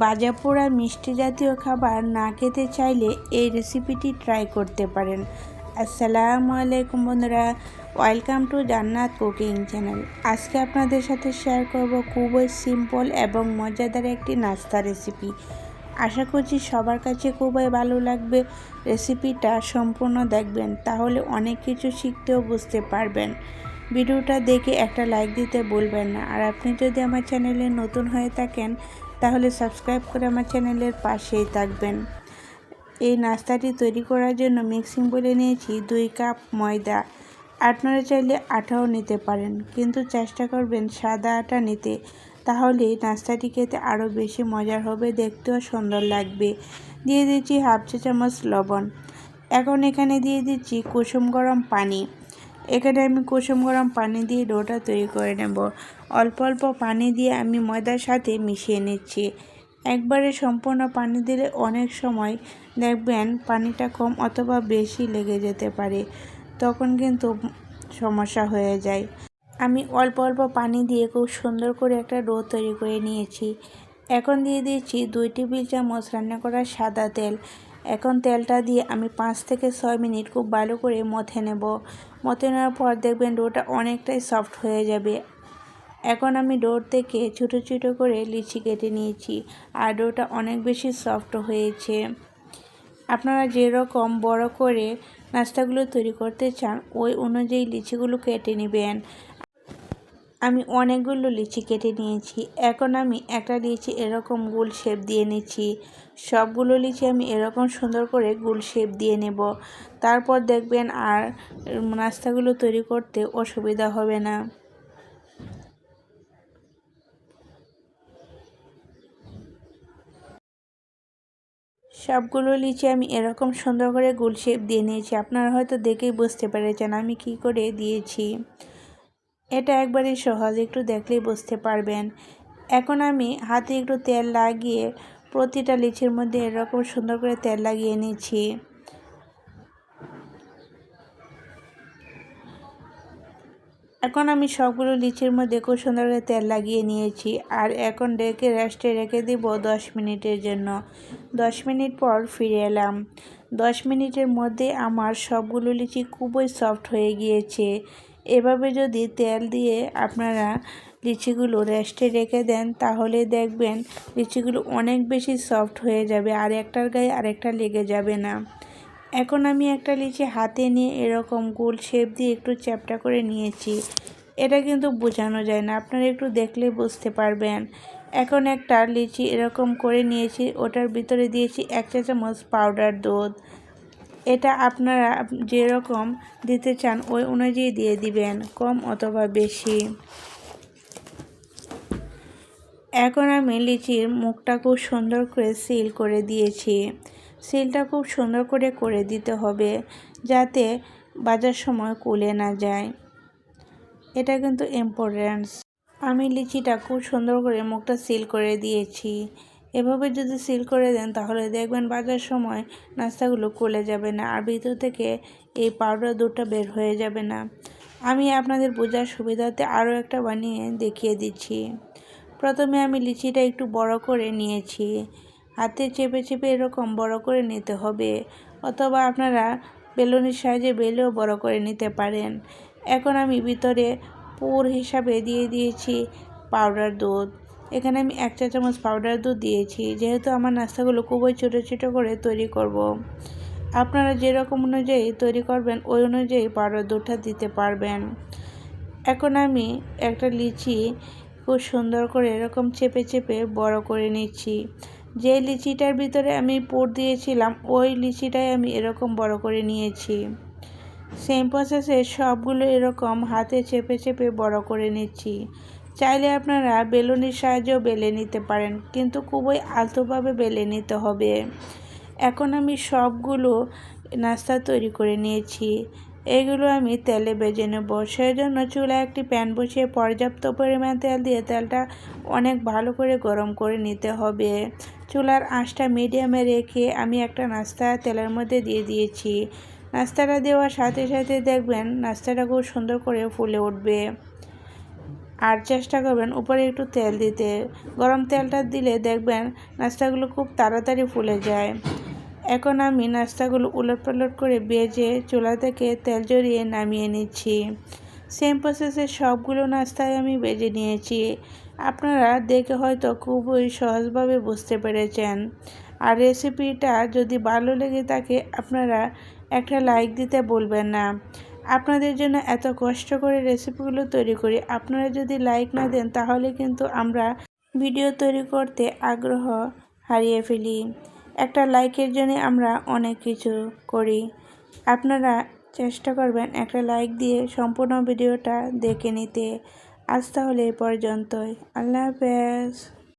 ভাজা পোড়া মিষ্টি জাতীয় খাবার না খেতে চাইলে এই রেসিপিটি ট্রাই করতে পারেন। আসসালামু আলাইকুম বন্ধুরা welcome to Jannat cooking channel আজকে আপনাদের সাথে শেয়ার করব খুবই সিম্পল এবং মজাদার একটি নাস্তা রেসিপি আশা করছি সবার কাছে খুবই ভালো লাগবে রেসিপিটা সম্পূর্ণ দেখবেন, তাহলে অনেক কিছু শিখতেও বুঝতে পারবেন। ভিডিওটা দেখে একটা লাইক দিতে ভুলবেন না। আর আপনি যদি আমার চ্যানেলে নতুন হয়ে থাকেন তাহলে সাবস্ক্রাইব করে আমার চ্যানেলের পাশেই থাকবেন। এই নাস্তাটি তৈরি করার জন্য মিক্সিং বলে নিয়েছি দুই কাপ ময়দা। আপনারা চাইলে আটাও নিতে পারেন, কিন্তু চেষ্টা করবেন সাদা আটা নিতে। তাহলে নাস্তাটি খেতে আরও বেশি মজার হবে, দেখতেও সুন্দর লাগবে। দিয়ে দিচ্ছি হাফ চা চামচ লবণ। এখন এখানে দিয়ে দিচ্ছি কুসুম গরম পানি। এখানে আমি কুসুম গরম পানি দিয়ে ডোটা তৈরি করে নেব। অল্প অল্প পানি দিয়ে আমি ময়দার সাথে মিশিয়ে নিচ্ছি। একবারে সম্পূর্ণ পানি দিলে অনেক সময় দেখবেন পানিটা কম অথবা বেশি লেগে যেতে পারে, তখন কিন্তু সমস্যা হয়ে যায়। আমি অল্প অল্প পানি দিয়ে খুব সুন্দর করে একটা ডো তৈরি করে নিয়েছি। এখন দিয়ে দিয়েছি দুই টেবিল চামচ রান্না করা সাদা তেল। এখন তেলটা দিয়ে আমি পাঁচ থেকে ছয় মিনিট খুব ভালো করে মথে নেব। মথে নেওয়ার পর দেখবেন ডোটা অনেকটাই সফট হয়ে যাবে। এখন আমি ডোর থেকে ছোটো ছোটো করে লিচি কেটে নিয়েছি আর ডোটা অনেক বেশি সফট হয়েছে। আপনারা যেরকম বড় করে নাস্তাগুলো তৈরি করতে চান, ওই অনুযায়ী লিচিগুলো কেটে নেবেন। আমি অনেকগুলো লিচি কেটে নিয়েছি। এখন আমি একটা লিচি এরকম গোল শেপ দিয়ে নিচ্ছি। সবগুলো লিচি আমি এরকম সুন্দর করে গোল শেপ দিয়ে নেব। তারপর দেখবেন আর নাস্তাগুলো তৈরি করতে অসুবিধা হবে না। সবগুলো লিচি আমি এরকম সুন্দর করে গোল শেপ দিয়ে নিয়েছি। আপনারা হয়তো দেখেই বুঝতে পেরেছেন আমি কি করে দিয়েছি। এটা একবারই সহজ, একটু দেখলেই বুঝতে পারবেন। এখন আমি হাতে একটু তেল লাগিয়ে প্রতিটা লিচির মধ্যে এরকম সুন্দর করে তেল লাগিয়ে নিচ্ছি। এখন আমি সবগুলো লিচির মধ্যে খুব সুন্দর করে তেল লাগিয়ে নিয়েছি আর এখন রেখে রেস্টে রেখে দিব দশ মিনিটের জন্য। দশ মিনিট পর ফিরে এলাম। দশ মিনিটের মধ্যে আমার সবগুলো লিচি খুবই সফট হয়ে গিয়েছে। এভাবে যদি তেল দিয়ে আপনারা লিচিগুলো রেস্টে রেখে দেন, তাহলে দেখবেন লিচিগুলো অনেক বেশি সফট হয়ে যাবে আর একটার গায়ে আরেকটা লেগে যাবে না। এখন আমি একটা লিচি হাতে নিয়ে এরকম গোল শেপ দিয়ে একটু চ্যাপটা করে নিয়েছি। এটা কিন্তু বোঝানো যায় না, আপনারা একটু দেখলে বুঝতে পারবেন। এখন একটা লিচি এরকম করে নিয়েছি, ওটার ভিতরে দিয়েছি এক চা চামচ পাউডার দুধ। এটা আপনারা যেরকম দিতে চান, ওই অনুযায়ী দিয়ে দিবেন, কম অথবা বেশি। এখন আমি লিচির মুখটা খুব সুন্দর করে সিল করে দিয়েছি। সিলটা খুব সুন্দর করে করে দিতে হবে যাতে বাজার সময় কুলে না যায়। এটা কিন্তু ইম্পর্টেন্স আমি লিচিটা খুব সুন্দর করে মুখটা সিল করে দিয়েছি। এভাবে যদি সিল করে দেন, তাহলে দেখবেন বাজার সময় নাস্তাগুলো কুলে যাবে না আর ভিতর থেকে এই পাউডার দুধটা বের হয়ে যাবে না। আমি আপনাদের বোঝার সুবিধাতে আরও একটা বানিয়ে দেখিয়ে দিচ্ছি। প্রথমে আমি লিচিটা একটু বড় করে নিয়েছি। হাতে চেপে চেপে এরকম বড় করে নিতে হবে, অথবা আপনারা বেলুনের সাহায্যে বেলেও বড় করে নিতে পারেন। এখন আমি ভিতরে পুর হিসাবে দিয়ে দিয়েছি পাউডার দুধ। এখানে আমি এক চা চামচ পাউডার দুধ দিয়েছি। যেহেতু আমার নাস্তাগুলো খুবই ছোটো ছোটো করে তৈরি করব। আপনারা যেরকম অনুযায়ী তৈরি করবেন, ওই অনুযায়ী পাউডার দুধটা দিতে পারবেন। এখন আমি একটা লিচি খুব সুন্দর করে এরকম চেপে চেপে বড় করে নিচ্ছি। যে লিচিটার ভিতরে আমি পুর দিয়েছিলাম, ওই লিচিটাই আমি এরকম বড় করে নিয়েছি। সেম প্রসেসে সবগুলো এরকম হাতে চেপে চেপে বড় করে নিচ্ছি। চাইলে আপনারা বেলুনের সাহায্যেও বেলে নিতে পারেন, কিন্তু খুবই আলতোভাবে বেলে নিতে হবে। এখন আমি সবগুলো নাস্তা তৈরি করে নিয়েছি। এগুলো আমি তেলে বেজে নেব। সেই জন্য চুলায় একটি প্যান বসিয়ে পর্যাপ্ত পরিমাণ তেল দিয়ে তেলটা অনেক ভালো করে গরম করে নিতে হবে। চুলার আঁচটা মিডিয়ামে রেখে আমি একটা নাস্তা তেলের মধ্যে দিয়ে দিয়েছি। নাস্তাটা দেওয়ার সাথে সাথে দেখবেন নাস্তাটা খুব সুন্দর করে ফুলে উঠবে। আর চেষ্টা করবেন উপরে একটু তেল দিতে। গরম তেলটা দিলে দেখবেন নাস্তাগুলো খুব তাড়াতাড়ি ফুলে যায়। এখন আমি নাস্তাগুলো উলট পালট করে বেজে চুলা থেকে তেল জড়িয়ে নামিয়ে নিচ্ছি। সেম প্রসেসে সবগুলো নাস্তায় আমি বেজে নিয়েছি। আপনারা দেখে হয়তো খুবই সহজভাবে বুঝতে পেরেছেন। আর রেসিপিটা যদি ভালো লেগে থাকে, আপনারা একটা লাইক দিতে বলবেন না। আপনাদের জন্য এত কষ্ট করে রেসিপিগুলো তৈরি করি। আপনারা যদি লাইক না দেন, তাহলে কিন্তু আমরা ভিডিও তৈরি করতে আগ্রহ হারিয়ে ফেলি। একটা লাইকের জন্য আমরা অনেক কিছু করি। আপনারা চেষ্টা করবেন একটা লাইক দিয়ে সম্পূর্ণ ভিডিওটা দেখে নিতে। আজ তাহলে এ পর্যন্তই। আল্লাহ হাফেজ।